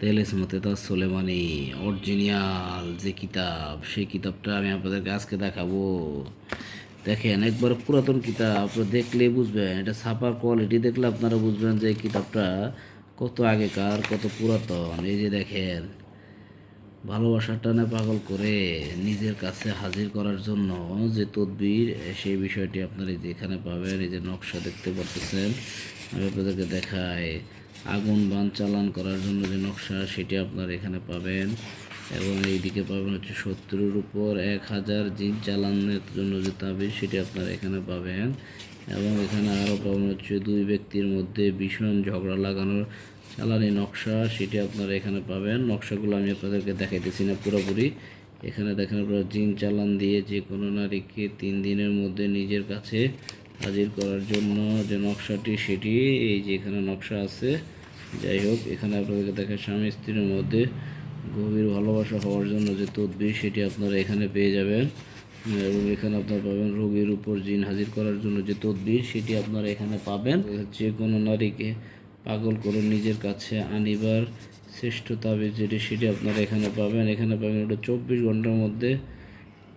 তেলেস মতে তার সোলেমানি, অরিজিনাল যে কিতাব, সেই কিতাবটা আমি আপনাদেরকে আজকে দেখাবো। দেখেন, একবার পুরাতন কিতাব, আপনারা দেখলে বুঝবেন, এটা ছাপার কোয়ালিটি দেখলে আপনারা বুঝবেন যে কিতাবটা কত আগেকার, কত পুরাতন। এই যে দেখেন, ভালোবাসার টানে পাগল করে নিজের কাছে হাজির করার জন্য যে তদবির, সেই বিষয়টি আপনারা এই যে এখানে পাবেন, এই যে নকশা দেখতে পারতেছেন। আমি আপনাদেরকে দেখাই আগুন বান চালান করার জন্য যে নকশা, সেটি আপনারা এখানে পাবেন। এবং এইদিকে পাবেন হচ্ছে শত্রুর উপর এক হাজার জিন চালানের জন্য যে তাবিজ, সেটি আপনারা এখানে পাবেন। এবং এখানে আরও পাবেন হচ্ছে দুই ব্যক্তির মধ্যে ভীষণ ঝগড়া লাগানোর চালানি নকশা, সেটি আপনারা এখানে পাবেন। নকশাগুলো আমি আপনাদেরকে দেখাইতেছি না পুরোপুরি। এখানে দেখেন আপনারা জিন চালান দিয়ে যে কোনো নারীকে তিন দিনের মধ্যে নিজের কাছে হাজির করার জন্য যে নকশাটি, সেটি এই যে এখানে নকশা আছে। যাই হোক, এখানে আপনাদেরকে দেখেন স্বামী স্ত্রীর মধ্যে গভীর ভালোবাসা হওয়ার জন্য যে তদবির, সেটি আপনারা এখানে পেয়ে যাবেন। এবং এখানে আপনারা পাবেন রোগীর উপর জিন হাজির করার জন্য যে তদবির, সেটি আপনারা এখানে পাবেন। যে কোনো নারীকে পাগল করে নিজের কাছে আনিবার শ্রেষ্ঠ তাবিজ যেটি, সেটি আপনারা এখানে পাবেন। এখানে পাবেন ওটা চব্বিশ ঘণ্টার মধ্যে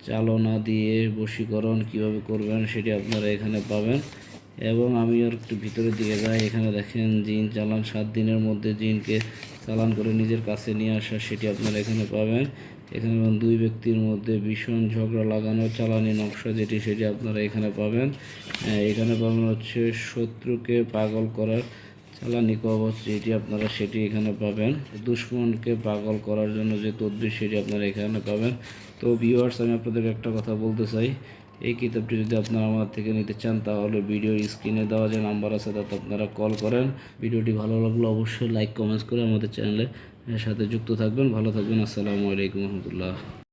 চালনা দিয়ে বশীকরণ কীভাবে করবেন সেটি আপনারা এখানে পাবেন। এবং আমি আর একটু ভিতরের দিকে যাই, এখানে দেখেন জিন চালান, সাত দিনের মধ্যে জিনকে চালান করে নিজের কাছে নিয়ে আসা সেটি আপনারা এখানে পাবেন। এখানে দুই ব্যক্তির মধ্যে ভীষণ ঝগড়া লাগানো, চালানি নকশা যেটি সেটি আপনারা এখানে পাবেন। এখানে পাবেন হচ্ছে শত্রুকে পাগল করার চালানি কবচ যেটি আপনারা সেটি এখানে পাবেন। দুশ্মনকে পাগল করার জন্য যে তদবির সেটি আপনারা এখানে পাবেন। তো ভিউয়ার্স আমি আপনাদের একটা কথা বলতে চাই। এই কিতাবটি যদি আপনারা আমার থেকে নিতে চান, তাহলে ভিডিওর স্ক্রিনে দেওয়া যে নাম্বার আছে, তাতে আপনারা কল করেন। ভিডিওটি ভালো লাগলে অবশ্যই লাইক কমেন্টস করে আমাদের চ্যানেলে সাথে যুক্ত থাকবেন। ভালো থাকবেন। আসসালামু আলাইকুম রহমতুল্লাহ।